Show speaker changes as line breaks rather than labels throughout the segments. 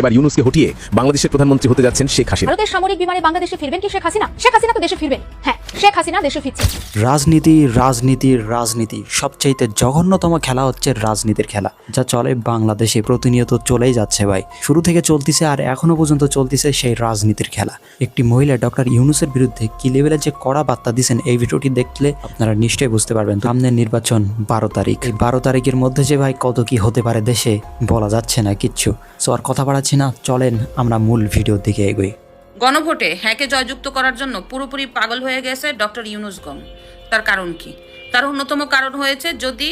এবার ইউনুসকে হটিয়ে বাংলাদেশের প্রধানমন্ত্রী হতে যাচ্ছেন শেখ হাসিনা।
ভারতের সামরিক বিমানে বাংলাদেশে ফিরবেন কি শেখ হাসিনা? শেখ হাসিনা তো দেশে ফিরবেন হ্যাঁ শেখ হাসিনা দেশে ফিরছে।
রাজনীতি রাজনীতি রাজনীতি সবচাইতে জঘন্যতম খেলা হচ্ছে রাজনীতির খেলা যা চলে বাংলাদেশে প্রতিনিয়ত চলেই যাচ্ছে ভাই। শুরু থেকে চলতেছে আর এখনও পর্যন্ত চলতেছে সেই রাজনীতির খেলা। একটি মহিলা ডক্টর ইউনুসের বিরুদ্ধে কি লেভেলে যে কড়া বার্তা দিচ্ছেন এই ভিডিওটি দেখলে আপনারা নিশ্চয়ই বুঝতে পারবেন। সামনের নির্বাচন বারো তারিখ। এই বারো তারিখের মধ্যে যে ভাই কত কি হতে পারে দেশে বলা যাচ্ছে না কিচ্ছু। সো আর কথা বাড়াচ্ছি না চলেন আমরা মূল ভিডিওর দিকে এগোই।
গণভোটে হ্যাঁকে জয়যুক্ত করার জন্য পুরোপুরি পাগল হয়ে গেছে ডক্টর ইউনুস গং। তার কারণ কি? তার অন্যতম কারণ হয়েছে যদি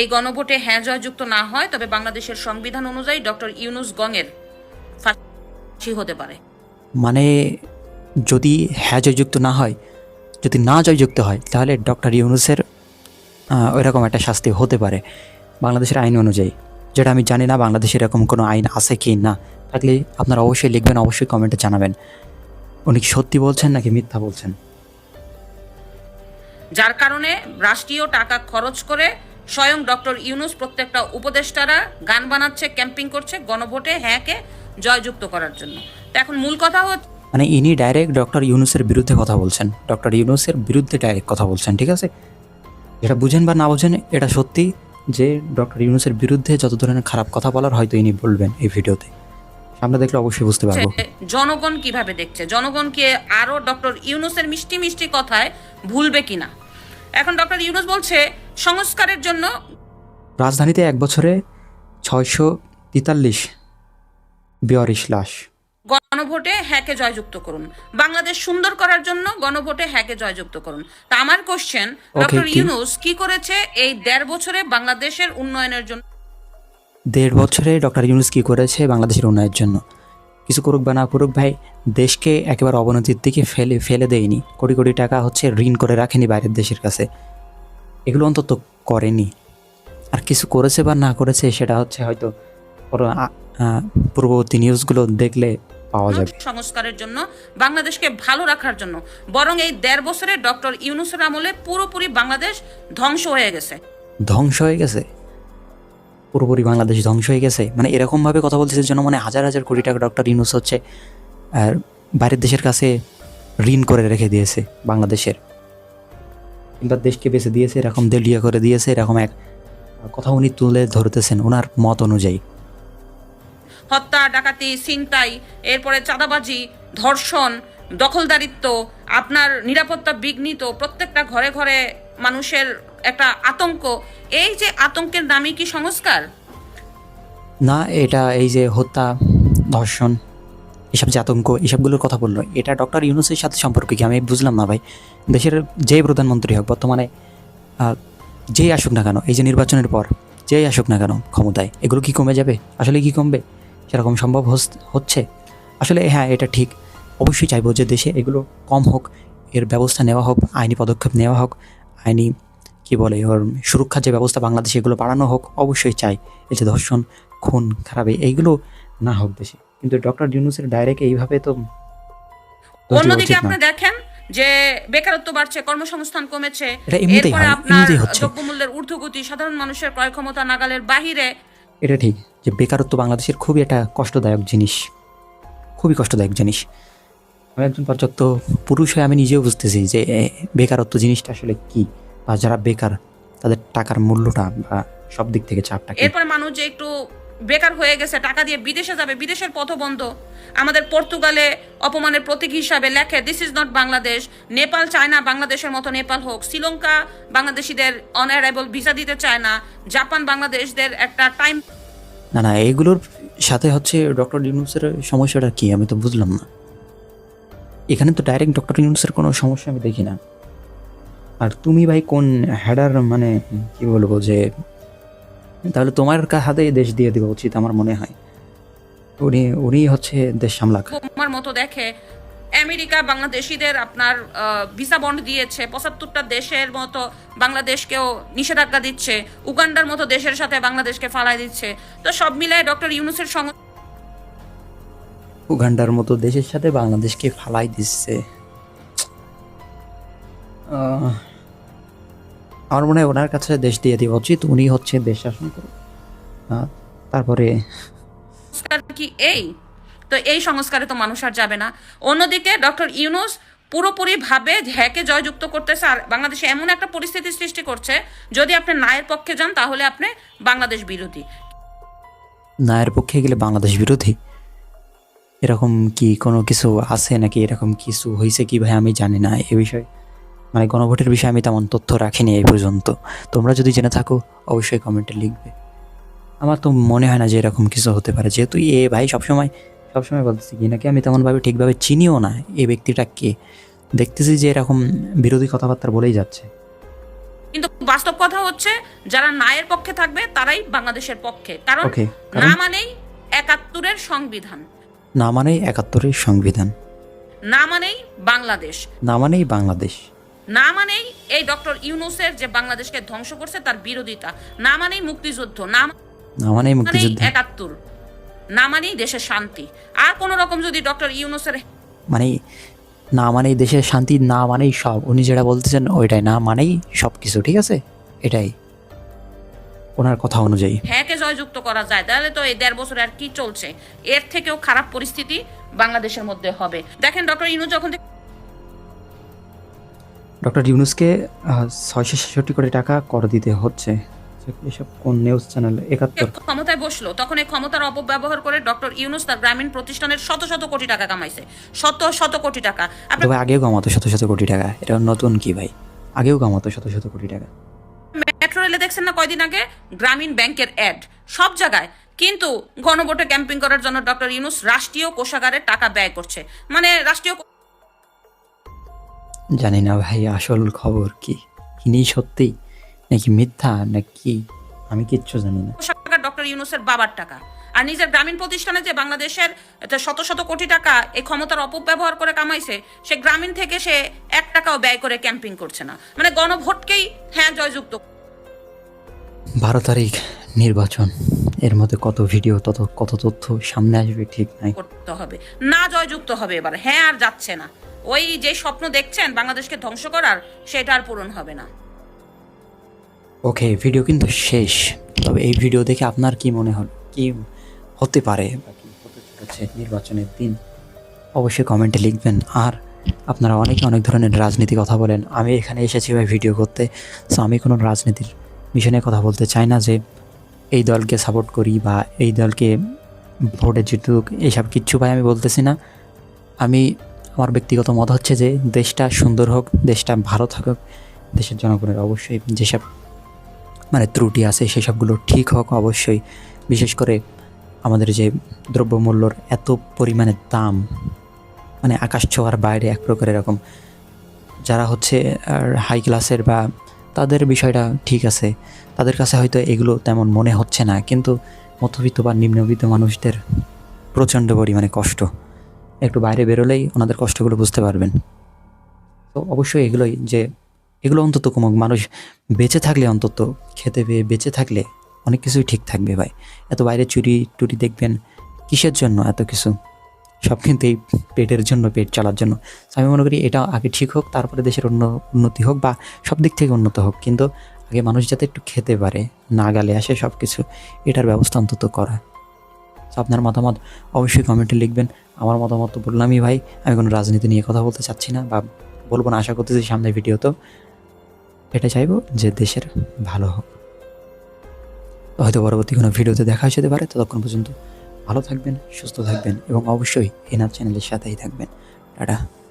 এই গণভোটে হ্যাঁ জয়যুক্ত না হয় তবে বাংলাদেশের সংবিধান অনুযায়ী ডক্টর ইউনুস গংয়ের ফাঁসি হতে পারে।
মানে যদি হ্যাঁ জয়যুক্ত না হয় যদি না জয়যুক্ত হয় তাহলে ডক্টর ইউনুসের ওইরকম একটা শাস্তি হতে পারে বাংলাদেশের আইন অনুযায়ী। যেটা আমি জানি না বাংলাদেশে এরকম কোনো আইন আছে কি না। থাকলে আপনারা অবশ্যই লিখবেন অবশ্যই কমেন্টে জানাবেন। উনি কি সত্যি বলছেন নাকি মিথ্যা বলছেন?
যার কারণে রাষ্ট্রীয় টাকা খরচ করে স্বয়ং ডক্টর ইউনুস প্রত্যেকটা উপদেষ্টারা গান বানাচ্ছে ক্যাম্পিং করছে গণভোটে হ্যাঁকে জয়যুক্ত করার জন্য। তো এখন মূল কথা হচ্ছে
মানে ইনি ডাইরেক্ট ডক্টর ইউনুসের বিরুদ্ধে কথা বলছেন। ডক্টর ইউনুসের বিরুদ্ধে ডাইরেক্ট কথা বলছেন ঠিক আছে? এটা বুঝেন বা না বুঝেন এটা সত্যি যে ডক্টর ইউনুসের বিরুদ্ধে যত ধরনের খারাপ কথা বলার হয়তো ইনি বলবেন এই ভিডিওতে। আমরা দেখলে অবশ্যই বুঝতে পারব।
জনগণ কীভাবে দেখছে? জনগণকে আরও ডক্টর ইউনুসের মিষ্টি মিষ্টি কথায় ভুলবে কিনা? এখন ডক্টর ইউনুস বলছে সংস্কারের জন্য
রাজধানীতে এক বছরে ছয়শো তেতাল্লিশ বিয়ারিশ লাশ।
গণভোটে হ্যাকে জয়যুক্ত করুন। বাংলাদেশ সুন্দর করার জন্য গণভোটে হ্যাকে জয়যুক্ত করুন। তা আমার কোশ্চেন ডক্টর ইউনুস কি করেছে এই দেড় বছরে বাংলাদেশের উন্নয়নের জন্য?
দেড় বছরে ডক্টর ইউনুস কি করেছে বাংলাদেশের উন্নয়নের জন্য? কিছু করুক বা না করুক ভাই দেশকে একেবারে অবনতির দিকে ফেলে ফেলে দেয়নি। কোটি কোটি টাকা হচ্ছে ঋণ করে রাখেনি বাইরের দেশের কাছে। এগুলো অন্তত করেনি। আর কিছু করেছে বা না করেছে সেটা হচ্ছে হয়তো পূর্ববর্তী নিউজগুলো দেখলে পাওয়া যাবে।
সংস্কারের জন্য বাংলাদেশকে ভালো রাখার জন্য। বরং এই দেড় বছরে ডক্টর ইউনুসের আমলে পুরোপুরি বাংলাদেশ ধ্বংস হয়ে গেছে।
ধ্বংস হয়ে গেছে? পুরোপুরি বাংলাদেশ ধ্বংস হয়ে গেছে? মানে এরকমভাবে কথা বলতেছে যেন মানে হাজার হাজার কোটি টাকা ডক্টর ইউনুস হচ্ছে আর বাইরের দেশের কাছে ঋণ করে রেখে দিয়েছে বাংলাদেশের। কিংবা দেশকে বেছে দিয়েছে এরকম দেলিয়া করে দিয়েছে এরকম এক কথা উনি তুলে ধরতেছেন ওনার মত অনুযায়ী।
হত্যা, ডাকাতি, ছিনতাই, এরপরে চাঁদাবাজি, ধর্ষণ, দখলদারিত্ব, আপনার নিরাপত্তা বিঘ্নিত, প্রত্যেকটা ঘরে ঘরে মানুষের একটা আতঙ্ক। এই যে আতঙ্কের নামই কি সংস্কার?
না, এটা এই যে হত্যা, ধর্ষণ, এসব যে আতঙ্ক, এসবগুলোর কথা বলল, এটা ডক্টর ইউনুসের সাথে সম্পর্কে কি? আমি বুঝলাম না ভাই। দেশের যেই প্রধানমন্ত্রী হোক, বর্তমানে যেই আসুক না কেন, এই যে নির্বাচনের পর, যেই আসুক না কেন ক্ষমতায়, এগুলো কি কমে যাবে? আসলে কি কমবে? সেরকম সম্ভব হচ্ছে? আসলে হ্যাঁ এটা ঠিক। অবশ্যই চাইব যে দেশে এগুলো কম হোক এর ব্যবস্থা নেওয়া হোক আইনি পদক্ষেপ নেওয়া হোক আইনি কি বলে ওর সুরক্ষার যে ব্যবস্থা বাংলাদেশে এগুলো বাড়ানো হোক অবশ্যই চাই। এই যে ধর্ষণ খুন খারাপ এইগুলো না হোক দেশে। কিন্তু ডক্টর ইউনুসের ডাইরেক্ট এইভাবে তো
অন্যদিকে আপনি দেখেন যে বেকারত্ব বাড়ছে কর্মসংস্থান কমেছে এরপরে আপনার দ্রব্যমূল্যের ঊর্ধ্বগতি সাধারণ মানুষের ক্রয় ক্ষমতা নাগালের বাহিরে
এটা ঠিক যে বেকারত্ব বাংলাদেশের খুবই একটা কষ্টদায়ক জিনিস। খুবই কষ্টদায়ক জিনিস। আমি একজন পর্যাপ্ত পুরুষ হয়ে আমি নিজেও বুঝতেছি যে বেকারত্ব জিনিসটা আসলে কি? বা যারা বেকার, তাদের টাকার মূল্যটা বা সব দিক থেকে চাপটা
এরপরে মানুষ যে একটু বেকার হয়ে গেছে, টাকা দিয়ে বিদেশে যাবে, বিদেশের পথ বন্ধ। আমাদের পর্তুগালে অপমানের প্রতীক হিসাবে লেখে this is not Bangladesh Nepal চায় না বাংলাদেশের মতো নেপাল হোক। শ্রীলঙ্কা বাংলাদেশিদের অনঅ্যারাইবল ভিসা দিতে চায় না, জাপান বাংলাদেশদের একটা টাইম
না না এইগুলোর সাথে হচ্ছে ডক্টর ইউনুসের সমস্যাটা কি? আমি তো বুঝলাম না। এখানে তো ডাইরেক্ট ডক্টর ইউনুসের কোনো সমস্যা আমি দেখি না। আর তুমি ভাই কোন হেডার মানে কি বলব যে তাহলে তোমার হাতে দেশ দিয়ে দেওয়া উচিত আমার মনে হয়। উনি উনি হচ্ছে দেশ সামলাক।
বোমার মতো দেখে আমেরিকা বাংলাদেশিদের আপনার ভিসা বন্ড দিয়েছে পঁচাত্তরটা দেশের মতো বাংলাদেশকেও নিষেধাজ্ঞা দিচ্ছে উগান্ডার মতো দেশের সাথে বাংলাদেশকে ফালাই দিচ্ছে। তো সব মিলায় ডক্টর ইউনুসের সঙ্গে
উগান্ডার মতো দেশের সাথে বাংলাদেশকে ফালাই দিচ্ছে। আহ, আমার মনে হয় ওনার কাছে দেশ দিয়ে দেওয়া উচিত। উনি হচ্ছে দেশ শাসন আহ, তারপরে
কি এই? তো এই সংস্কারে তো মানুষ আর যাবে না। অন্যদিকে ডক্টর ইউনুস পুরোপুরি ভাবে হ্যাকে জয়যুক্ত করতেছে আর বাংলাদেশে এমন একটা পরিস্থিতি সৃষ্টি করছে যদি আপনি নায়ের পক্ষে যান তাহলে আপনি বাংলাদেশ বিরোধী।
নায়ের পক্ষে গেলে বাংলাদেশ বিরোধী? এরকম কি কোনো কিছু আছে নাকি? এরকম কিছু হয়েছে কি ভাই? আমি জানি না এ বিষয়ে। মানে গণভোটের বিষয়ে আমি তেমন তথ্য রাখিনি এই পর্যন্ত। তোমরা যদি জেনে থাকো অবশ্যই কমেন্টে লিখবে। আমার তো মনে হয় না যে এরকম কিছু হতে পারে। যেহেতু এ ভাই সবসময় সবসময় বলতেছি কি নাকি আমি তেমনভাবে ঠিকভাবে চিনিও না এই ব্যক্তিটা কে? দেখতেছি যে এরকম বিরোধী কথাবার্তা বলেই যাচ্ছে।
কিন্তু বাস্তব কথা হচ্ছে যারা নায়ের পক্ষে থাকবে তারাই বাংলাদেশের পক্ষে। কারণ না মানেই একাত্তরের সংবিধান।
না মানেই একাত্তরের সংবিধান।
না মানেই বাংলাদেশ।
না মানেই বাংলাদেশ।
না মানেই এই ডক্টর ইউনুসের যে বাংলাদেশকে ধ্বংস করছে তার বিরোধিতা। না মানেই মুক্তিযুদ্ধ না
মানেই মুক্তিযুদ্ধ।
একাত্তর না মানেই দেশের শান্তি। আর কোন রকম যদি ডক্টর ইউনুসের
মানে না মানেই দেশের শান্তি না মানেই সব। উনি যেটা বলতেছেন ওইটাই না মানেই সব কিছু ঠিক আছে? এটাই। ওনার কথা অনুযায়ী।
হ্যাঁকে জয়যুক্ত করা যায় তাহলে তো এই দেড় বছরে আর কি চলছে? এর থেকেও খারাপ পরিস্থিতি বাংলাদেশের মধ্যে হবে। দেখেন ডক্টর ইউনুস যখন
ডক্টর ইউনুসকে ছয়শো ছেষট্টি কোটি টাকা কর দিতে হচ্ছে। এসব কোন নিউজ চ্যানেল একাত্তর।
ক্ষমতায় বসল। তখন এই ক্ষমতার অপব্যবহার করে ডক্টর ইউনুস তার গ্রামীণ প্রতিষ্ঠানের শত শত কোটি টাকা কামাইছে। শত শত কোটি টাকা।
তবে আগেও কামাতো শত শত কোটি টাকা। এটা নতুন কি ভাই? আগেও কামাতো শত শত কোটি টাকা।
মেট্রো রেলে দেখছেন না কয়দিন আগে? গ্রামীণ ব্যাংকের অ্যাড সব জায়গায়। কিন্তু গণভোটে ক্যাম্পিং করার জন্য ডক্টর ইউনুস রাষ্ট্রীয় কোষাগারে টাকা ব্যয় করছে। মানে রাষ্ট্রীয়
জানি না ভাই আসল খবর কি? ইনি সত্যি? নাকি মিথ্যা? নাকি আমি কিচ্ছু জানি না।
কোষাগার ডক্টর ইউনুসের বাবার টাকা। আর নিজের গ্রামীণ প্রতিষ্ঠানে যে বাংলাদেশের শত শত কোটি টাকা এই ক্ষমতার অপব্যবহার করে কামাইছে সে গ্রামীণ থেকে সে এক টাকাও ব্যয় করে ক্যাম্পিং করছে না। মানে গণভোটকেই হ্যাঁ জয়যুক্ত
বারো তারিখ নির্বাচন। এর মধ্যে কত ভিডিও তত কত তথ্য সামনে আসবে ঠিক নাই।
করতে হবে। না জয়যুক্ত হবে এবার। হ্যাঁ আর যাচ্ছে না। ওই যে স্বপ্ন দেখছেন বাংলাদেশকে ধ্বংস করার, সেটা আর পূরণ হবে না।
ওকে ভিডিও কিন্তু শেষ। তবে এই ভিডিও দেখে আপনার কি মনে হল কি হতে পারে নির্বাচনের দিন? অবশ্যই কমেন্টে লিখবেন। আর আপনারা অনেকে অনেক ধরনের রাজনীতি কথা বলেন। আমি এখানে এসেছি ভাই ভিডিও করতে। সো আমি কোনো রাজনীতির মিশনে কথা বলতে চাই না যে এই দলকে সাপোর্ট করি বা এই দলকে ভোটে জিতুক এইসব কিচ্ছু ভাই আমি বলতেছি না। আমি আমার ব্যক্তিগত মত হচ্ছে যে দেশটা সুন্দর হোক, দেশটা ভালো থাকুক, দেশের জনগণের অবশ্যই যেসব মানে ত্রুটি আছে সেসবগুলো ঠিক হোক অবশ্যই। বিশেষ করে আমাদের যে দ্রব্যমূল্যর এত পরিমাণে দাম মানে আকাশ ছোঁয়ার বাইরে এক প্রকার এরকম। যারা হচ্ছে হাই ক্লাসের বা তাদের বিষয়টা ঠিক আছে, তাদের কাছে হয়তো এগুলো তেমন মনে হচ্ছে না, কিন্তু মধ্যবিত্ত বা নিম্নবিত্ত মানুষদের প্রচণ্ড পরিমাণে কষ্ট। একটু বাইরে বেরোলেই ওনাদের কষ্টগুলো বুঝতে পারবেন। তো অবশ্যই এগুলোই যে, এগুলো অন্তত কমুক, মানুষ বেঁচে থাকলে অন্তত, খেতে পেয়ে বেঁচে থাকলে অনেক কিছুই ঠিক থাকবে ভাই। এত বাইরে চুরি টুরি দেখবেন কিসের জন্য এত কিছু? সব কিন্তু এই পেটের জন্য, পেট চালার জন্য। আমি মনে করি এটা আগে ঠিক হোক, তারপরে দেশের অন্য উন্নতি হোক বা সব দিক থেকে উন্নত হোক। কিন্তু আগে মানুষ যাতে একটু খেতে পারে, না গালে আসে সব কিছু এটার ব্যবস্থা অন্তত করা। So, আপনার মতামত অবশ্যই কমেন্টে লিখবেন। আমার মতামত তো বললামই ভাই, আমি কোনো রাজনীতি নিয়ে কথা বলতে চাচ্ছি না বা বলব না, আশা করতেছি সামনের ভিডিও তো এটা চাইব যে দেশের ভালো হোক। তো হয়তো পরবর্তী কোনো ভিডিওতে দেখা যেতে পারে। ততক্ষণ পর্যন্ত ভালো থাকবেন, সুস্থ থাকবেন এবং অবশ্যই এনার চ্যানেলের সাথেই থাকবেন। টাটা।